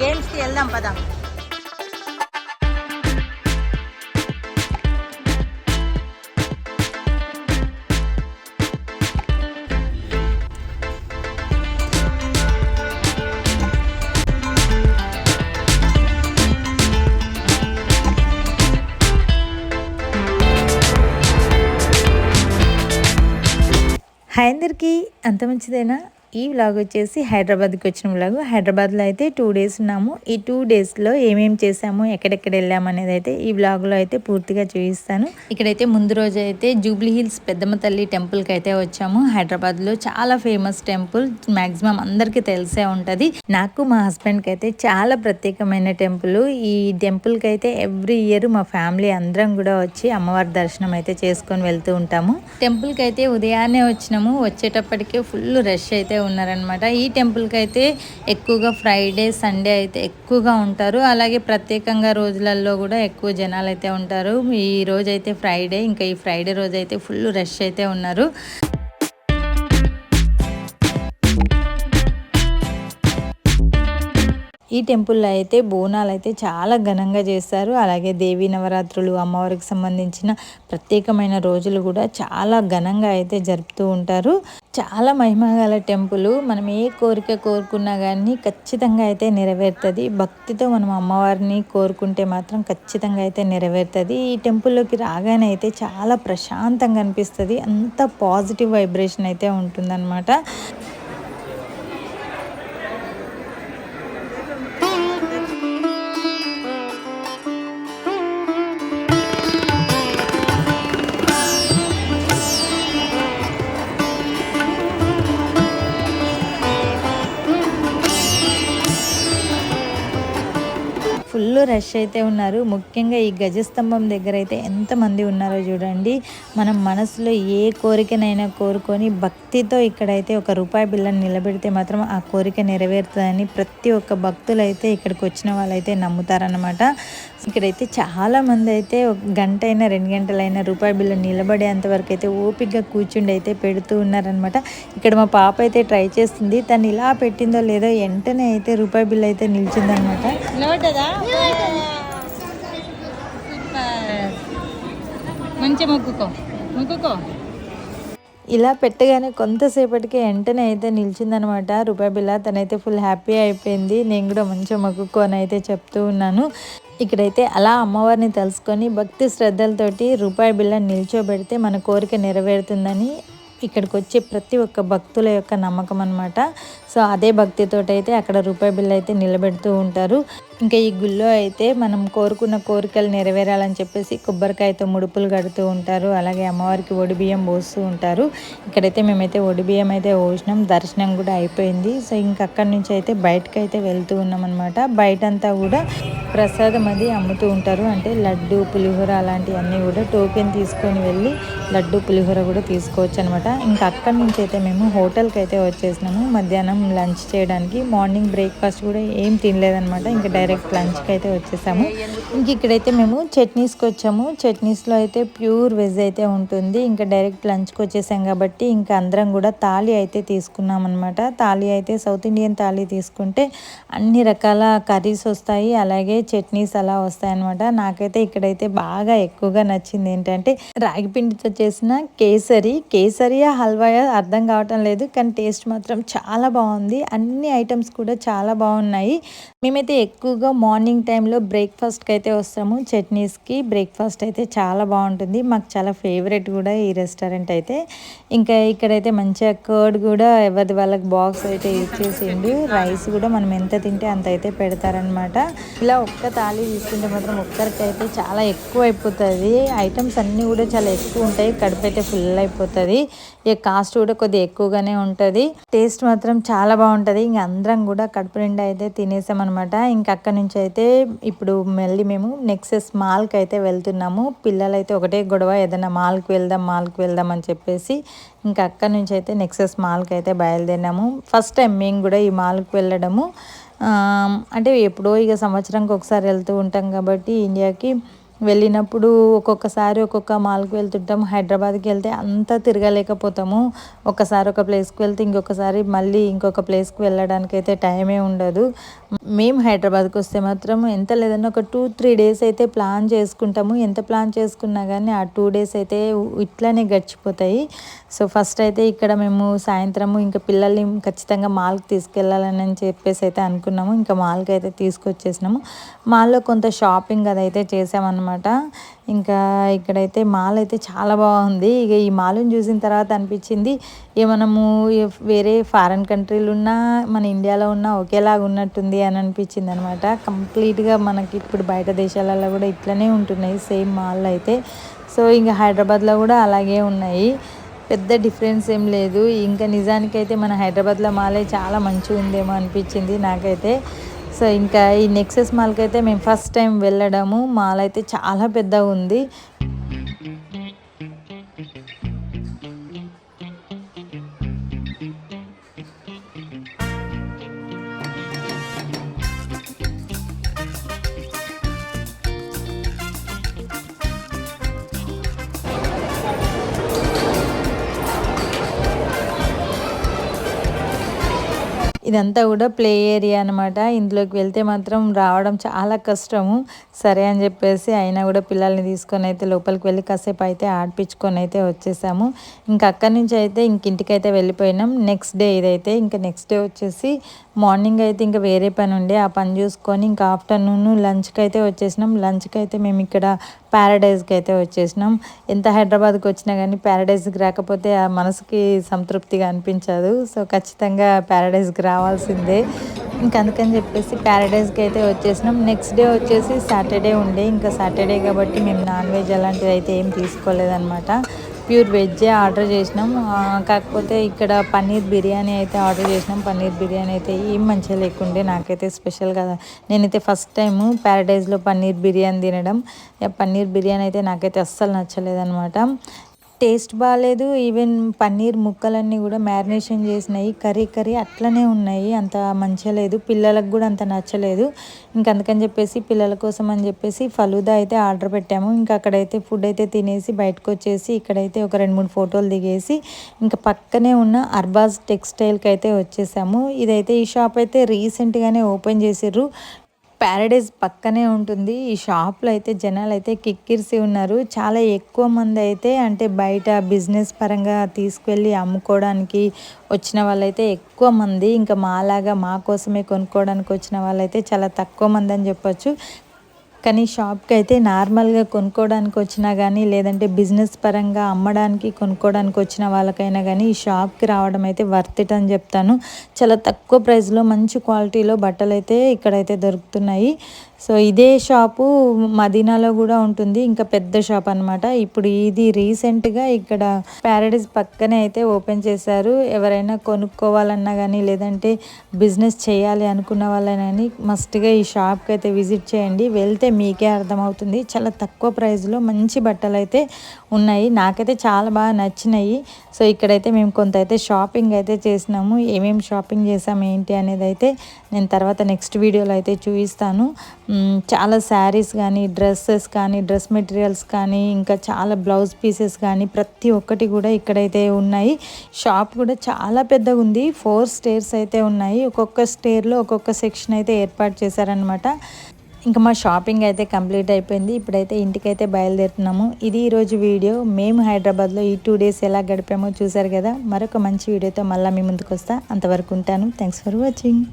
గేమ్స్కి వెళ్దాం పదా. హాయ్ అందరికీ అంత మంచిదేనా? ఈ వ్లాగ్ వచ్చేసి హైదరాబాద్కి వచ్చిన వ్లాగ్ హైదరాబాద్లో అయితే టూ డేస్ ఉన్నాము. ఈ టూ డేస్లో ఏమేం చేసాము ఎక్కడెక్కడ వెళ్ళాము అనేది అయితే ఈ వ్లాగ్లో అయితే పూర్తిగా చూపిస్తాను. ఇక్కడైతే ముందు రోజు అయితే జూబ్లీ హిల్స్ పెద్దమ్మ తల్లి టెంపుల్కి అయితే వచ్చాము. హైదరాబాద్లో చాలా ఫేమస్ టెంపుల్ మాక్సిమం అందరికీ తెలిసే ఉంటుంది. నాకు మా హస్బెండ్కి అయితే చాలా ప్రత్యేకమైన టెంపుల్. ఈ టెంపుల్కి అయితే ఎవ్రీ ఇయర్ మా ఫ్యామిలీ అందరం కూడా వచ్చి అమ్మవారి దర్శనం అయితే చేసుకొని వెళ్తూ ఉంటాము. టెంపుల్కి అయితే ఉదయాన్నే వచ్చినాము. వచ్చేటప్పటికే ఫుల్ రష్ అయితే ఉన్నారనమాట ఈ టెంపుల్కి అయితే ఎక్కువగా ఫ్రైడే సండే అయితే ఎక్కువగా ఉంటారు. అలాగే ప్రత్యేకంగా రోజులలో కూడా ఎక్కువ జనాలు అయితే ఉంటారు. ఈ రోజు అయితే ఫ్రైడే ఇంకా ఈ ఫ్రైడే రోజు అయితే ఫుల్ రష్ అయితే ఉన్నారు. ఈ టెంపుల్లో అయితే బోనాలు అయితే చాలా ఘనంగా చేస్తారు. అలాగే దేవీ నవరాత్రులు అమ్మవారికి సంబంధించిన ప్రత్యేకమైన రోజులు కూడా చాలా ఘనంగా అయితే జరుపుతూ ఉంటారు. చాలా మహిమగల టెంపుల్. మనం ఏ కోరిక కోరుకున్నా కానీ ఖచ్చితంగా అయితే నెరవేరుతుంది. భక్తితో మనం అమ్మవారిని కోరుకుంటే మాత్రం ఖచ్చితంగా అయితే నెరవేరుతుంది. ఈ టెంపుల్లోకి రాగానే అయితే చాలా ప్రశాంతంగా అనిపిస్తుంది. అంత పాజిటివ్ వైబ్రేషన్ అయితే ఉంటుందన్నమాట. రష్ అయితే ఉన్నారు. ముఖ్యంగా ఈ గజస్తంభం దగ్గర అయితే ఎంతమంది ఉన్నారో చూడండి. మనం మనసులో ఏ కోరికనైనా కోరుకొని భక్తితో ఇక్కడైతే ఒక రూపాయి బిల్లని నిలబెడితే మాత్రం ఆ కోరిక నెరవేరుతుందని ప్రతి ఒక్క భక్తులు అయితే ఇక్కడికి వచ్చిన వాళ్ళైతే నమ్ముతారనమాట ఇక్కడైతే చాలా మంది అయితే ఒక గంట అయినా రెండు గంటలైనా రూపాయి బిల్లు నిలబడేంత వరకు అయితే ఓపికగా కూర్చుండి అయితే పెడుతూ ఉన్నారనమాట ఇక్కడ మా పాప అయితే ట్రై చేస్తుంది. తను ఇలా పెట్టిందో లేదో వెంటనే అయితే రూపాయి బిల్లు అయితే నిలిచిందనమాట మంచి మొక్కుకో. మొక్కుకో. ఇలా పెట్టగానే కొంతసేపటికి వెంటనే అయితే నిలిచిందనమాట రూపాయి బిల్ల తనైతే ఫుల్ హ్యాపీ అయిపోయింది. నేను కూడా మంచిగా మొక్కుకొని అయితే చెప్తూ ఉన్నాను. ఇక్కడైతే అలా అమ్మవారిని తెలుసుకొని భక్తి శ్రద్ధలతోటి రూపాయి బిల్ల నిల్చోబెడితే మన కోరిక నెరవేరుతుందని ఇక్కడికి వచ్చే ప్రతి ఒక్క భక్తుల యొక్క నమ్మకం అనమాట సో అదే భక్తితోటి అయితే అక్కడ రూపాయి బిళ్ళ అయితే నిలబెడుతూ ఉంటారు. ఇంకా ఈ గుళ్ళో అయితే మనం కోరుకున్న కోరికలు నెరవేరాలని చెప్పేసి కొబ్బరికాయతో ముడుపులు కడుతూ ఉంటారు. అలాగే అమ్మవారికి ఒడి బియ్యం పోస్తూ ఉంటారు. ఇక్కడైతే మేమైతే ఒడిబియ్యం అయితే పోసినాం. దర్శనం కూడా అయిపోయింది. సో ఇంక అక్కడి నుంచి అయితే బయటకు అయితే వెళ్తూ ఉన్నాం అనమాట బయటంతా కూడా ప్రసాదం అది అమ్ముతూ ఉంటారు. అంటే లడ్డు పులిహోర అలాంటివన్నీ కూడా టోకెన్ తీసుకొని వెళ్ళి లడ్డు పులిహోర కూడా తీసుకోవచ్చు అనమాట ఇంకా అక్కడి నుంచి అయితే మేము హోటల్కి అయితే వచ్చేసినాము. మధ్యాహ్నం లంచ్ చేయడానికి. మార్నింగ్ బ్రేక్ఫాస్ట్ కూడా ఏం తినలేదనమాట ఇంకా డైరెక్ట్ లంచ్కి అయితే వచ్చేసాము. ఇంక ఇక్కడైతే మేము చట్నీస్కి వచ్చాము చట్నీస్లో అయితే ప్యూర్ వెజ్ అయితే ఉంటుంది. ఇంకా డైరెక్ట్ లంచ్కి వచ్చేసాం కాబట్టి ఇంకా అందరం కూడా తాళి అయితే తీసుకున్నాం అనమాట తాళి అయితే సౌత్ ఇండియన్ తాళి తీసుకుంటే అన్ని రకాల కర్రీస్ వస్తాయి. అలాగే చట్నీస్ అలా వస్తాయన్నమాట. నాకైతే ఇక్కడైతే బాగా ఎక్కువగా నచ్చింది ఏంటంటే రాగి పిండితో చేసిన కేసరి. కేసరియా హల్వాయా అర్థం కావటం లేదు కానీ టేస్ట్ మాత్రం చాలా బాగుంది. అన్ని ఐటమ్స్ కూడా చాలా బాగున్నాయి. మేమైతే ఎక్కువగా మార్నింగ్ టైంలో బ్రేక్ఫాస్ట్కి అయితే వస్తాము. చట్నీస్కి బ్రేక్ఫాస్ట్ అయితే చాలా బాగుంటుంది. మాకు చాలా ఫేవరెట్ కూడా ఈ రెస్టారెంట్ అయితే ఇంకా ఇక్కడైతే మంచిగా కర్డ్ కూడా ఎవరిది వాళ్ళకి బాక్స్ అయితే ఇచ్చేసిండు. రైస్ కూడా మనం ఎంత తింటే అంత అయితే పెడతారనమాట ఇలా ఒక్క తాళి తీసుకుంటే మాత్రం ఒక్కరికి అయితే చాలా ఎక్కువ అయిపోతుంది ఐటమ్స్ అన్నీ కూడా చాలా ఎక్కువ ఉంటాయి. కడుపు అయితే ఫుల్ అయిపోతుంది ఇక కాస్ట్ కూడా కొద్దిగా ఎక్కువగానే ఉంటుంది. టేస్ట్ మాత్రం చాలా బాగుంటుంది. ఇంక అందరం కూడా కడుపు నిండా అయితే తినేసామన్నమాట. ఇంకా అక్కడి నుంచి అయితే ఇప్పుడు మళ్ళీ మేము నెక్సెస్ మాల్కి అయితే వెళ్తున్నాము. పిల్లలు అయితే ఒకటే గొడవ ఏదైనా మాల్కి వెళ్దాం మాల్కి వెళ్దాం అని చెప్పేసి ఇంకా అక్కడి నుంచి అయితే నెక్సెస్ మాల్కి అయితే బయలుదేరినాము. ఫస్ట్ టైం మేము కూడా ఈ మాల్కి వెళ్ళడము. అంటే ఎప్పుడో ఇక సంవత్సరంకి ఒకసారి వెళ్తూ ఉంటాం కాబట్టి ఇండియాకి వెళ్ళినప్పుడు ఒక్కొక్కసారి ఒక్కొక్క మాల్కి వెళ్తుంటాం హైదరాబాద్కి వెళ్తే అంతా తిరగలేకపోతాము. ఒకసారి ఒక ప్లేస్కి వెళ్తే ఇంకొకసారి మళ్ళీ ఇంకొక ప్లేస్కి వెళ్ళడానికి అయితే టైమే ఉండదు. మేము హైదరాబాద్కి వస్తే మాత్రం ఎంత లేదన్నా ఒక టూ త్రీ డేస్ అయితే ప్లాన్ చేసుకుంటాము. ఎంత ప్లాన్ చేసుకున్నా కానీ ఆ టూ డేస్ అయితే ఇట్లానే గడిచిపోతాయి. సో ఫస్ట్ అయితే ఇక్కడ మేము సాయంత్రము ఇంకా పిల్లల్ని ఖచ్చితంగా మాల్కి తీసుకెళ్ళాలని చెప్పేసి అయితే అనుకున్నాము. ఇంకా మాల్కి అయితే తీసుకొచ్చేసినాము. మాల్లో కొంత షాపింగ్ అదైతే చేసామన్నమాట. ఇంకా ఇక్కడైతే మాల్ అయితే చాలా బాగుంది. ఇక ఈ మాల్ని చూసిన తర్వాత అనిపించింది ఇక మనము వేరే ఫారెన్ కంట్రీలు ఉన్నా మన ఇండియాలో ఉన్నా ఒకేలాగా ఉన్నట్టుంది అని అనిపించింది అనమాట కంప్లీట్గా మనకి ఇప్పుడు బయట దేశాలలో కూడా ఇట్లనే ఉంటున్నాయి సేమ్ మాల్ అయితే. సో ఇంకా హైదరాబాద్లో కూడా అలాగే ఉన్నాయి. పెద్ద డిఫరెన్స్ ఏం లేదు. ఇంకా నిజానికైతే మన హైదరాబాద్లో మాలే చాలా మంచిగా ఉందేమో అనిపించింది నాకైతే. సో ఇంకా ఈ నెక్సెస్ మాల్కి అయితే మేము ఫస్ట్ టైం వెళ్ళడము. మాల్ అయితే చాలా పెద్దగా ఉంది. ఇదంతా కూడా ప్లే ఏరియా అనమాట ఇందులోకి వెళ్తే మాత్రం రావడం చాలా కష్టము. సరే అని చెప్పేసి అయినా కూడా పిల్లల్ని తీసుకొని అయితే లోపలికి వెళ్ళి కాసేపు అయితే ఆడిపించుకొని అయితే వచ్చేసాము. ఇంకా అక్కడి నుంచి అయితే ఇంక ఇంటికైతే వెళ్ళిపోయినాం. నెక్స్ట్ డే ఇదైతే ఇంకా నెక్స్ట్ డే వచ్చేసి మార్నింగ్ అయితే ఇంకా వేరే పని ఉండే. ఆ పని చూసుకొని ఇంకా ఆఫ్టర్నూన్ లంచ్కి అయితే వచ్చేసినాం. లంచ్కి అయితే మేము ఇక్కడ ప్యారడైజ్కి అయితే వచ్చేసినాం. ఎంత హైదరాబాద్కి వచ్చినా కానీ ప్యారడైజ్కి రాకపోతే ఆ మనసుకి సంతృప్తిగా అనిపించదు. సో ఖచ్చితంగా ప్యారడైజ్కి రావాల్సిందే. ఇంకా అందుకని చెప్పేసి ప్యారడైజ్కి అయితే వచ్చేసినాం. నెక్స్ట్ డే వచ్చేసి సాటర్డే ఉండే. ఇంకా సాటర్డే కాబట్టి మేము నాన్ వెజ్ అలాంటిది అయితే ఏం తీసుకోలేదన్నమాట. ప్యూర్ వెజ్జే ఆర్డర్ చేసినాం. కాకపోతే ఇక్కడ పన్నీర్ బిర్యానీ అయితే ఆర్డర్ చేసినాం. పన్నీర్ బిర్యానీ అయితే ఏం మంచిగా లేకుండే నాకైతే స్పెషల్ కదా. నేనైతే ఫస్ట్ టైము ప్యారడైజ్లో పన్నీర్ బిర్యానీ తినడం. పన్నీర్ బిర్యానీ అయితే నాకైతే అస్సలు నచ్చలేదన్నమాట. టేస్ట్ బాగాలేదు ఈవెన్ పన్నీర్ ముక్కలన్నీ కూడా మ్యారినేషన్ చేసినాయి. కర్రీ కర్రీ అట్లనే ఉన్నాయి. అంత మంచిగా లేదు. పిల్లలకు కూడా అంత నచ్చలేదు. ఇంక అందుకని చెప్పేసి పిల్లల కోసం అని చెప్పేసి ఫలూదా అయితే ఆర్డర్ పెట్టాము. ఇంకా అక్కడైతే ఫుడ్ అయితే తినేసి బయటకు వచ్చేసి ఇక్కడైతే ఒక రెండు మూడు ఫోటోలు దిగేసి ఇంకా పక్కనే ఉన్న అర్బాజ్ టెక్స్టైల్కి అయితే వచ్చేసాము. ఇదైతే ఈ షాప్ అయితే రీసెంట్గానే ఓపెన్ చేసిర్రు. ప్యారడైజ్ పక్కనే ఉంటుంది. ఈ షాప్లో అయితే జనాలు అయితే కిక్కిరిసి ఉన్నారు. చాలా ఎక్కువ మంది అయితే అంటే బయట బిజినెస్ పరంగా తీసుకువెళ్ళి అమ్ముకోవడానికి వచ్చిన వాళ్ళైతే ఎక్కువ మంది. ఇంకా మాలాగా మా కోసమే కొనుక్కోవడానికి వచ్చిన వాళ్ళైతే చాలా తక్కువ మంది అని చెప్పొచ్చు. కానీ షాప్కి అయితే నార్మల్గా కొనుక్కోవడానికి వచ్చినా కానీ లేదంటే బిజినెస్ పరంగా అమ్మడానికి కొనుక్కోవడానికి వచ్చిన వాళ్ళకైనా కానీ ఈ షాప్కి రావడం అయితే వర్త్ ఇట్ అని చెప్తాను. చాలా తక్కువ ప్రైస్లో మంచి క్వాలిటీలో బట్టలు అయితే ఇక్కడైతే దొరుకుతున్నాయి. సో ఇదే షాపు మదీనాలో కూడా ఉంటుంది ఇంకా పెద్ద షాప్ అనమాట ఇప్పుడు ఇది రీసెంట్గా ఇక్కడ ప్యారడైజ్ పక్కనే అయితే ఓపెన్ చేశారు. ఎవరైనా కొనుక్కోవాలన్నా కానీ లేదంటే బిజినెస్ చేయాలి అనుకున్న వాళ్ళని మస్ట్గా ఈ షాప్కి అయితే విజిట్ చేయండి. వెళ్తే మీకే అర్థమవుతుంది. చాలా తక్కువ ప్రైస్లో మంచి బట్టలు అయితే ఉన్నాయి. నాకైతే చాలా బాగా నచ్చినాయి. సో ఇక్కడైతే మేము కొంత అయితే షాపింగ్ అయితే చేసినాము. ఏమేమి షాపింగ్ చేసాము ఏంటి అనేది అయితే నేను తర్వాత నెక్స్ట్ వీడియోలో అయితే చూపిస్తాను. చాలా శారీస్ కానీ డ్రెస్సెస్ కానీ డ్రెస్ మెటీరియల్స్ కానీ ఇంకా చాలా బ్లౌజ్ పీసెస్ కానీ ప్రతి ఒక్కటి కూడా ఇక్కడైతే ఉన్నాయి. షాప్ కూడా చాలా పెద్దగా ఉంది. ఫోర్ స్టేర్స్ అయితే ఉన్నాయి. ఒక్కొక్క స్టేర్లో ఒక్కొక్క సెక్షన్ అయితే ఏర్పాటు చేశారనమాట ఇంకా మా షాపింగ్ అయితే కంప్లీట్ అయిపోయింది. ఇప్పుడైతే ఇంటికైతే బయలుదేరుతున్నాము. ఇది ఈరోజు వీడియో. మేము హైదరాబాద్లో ఈ టూ డేస్ ఎలా గడిపామో చూసారు కదా. మరొక మంచి వీడియోతో మళ్ళీ మీ ముందుకు వస్తా అంతవరకు ఉంటాను. Thanks for watching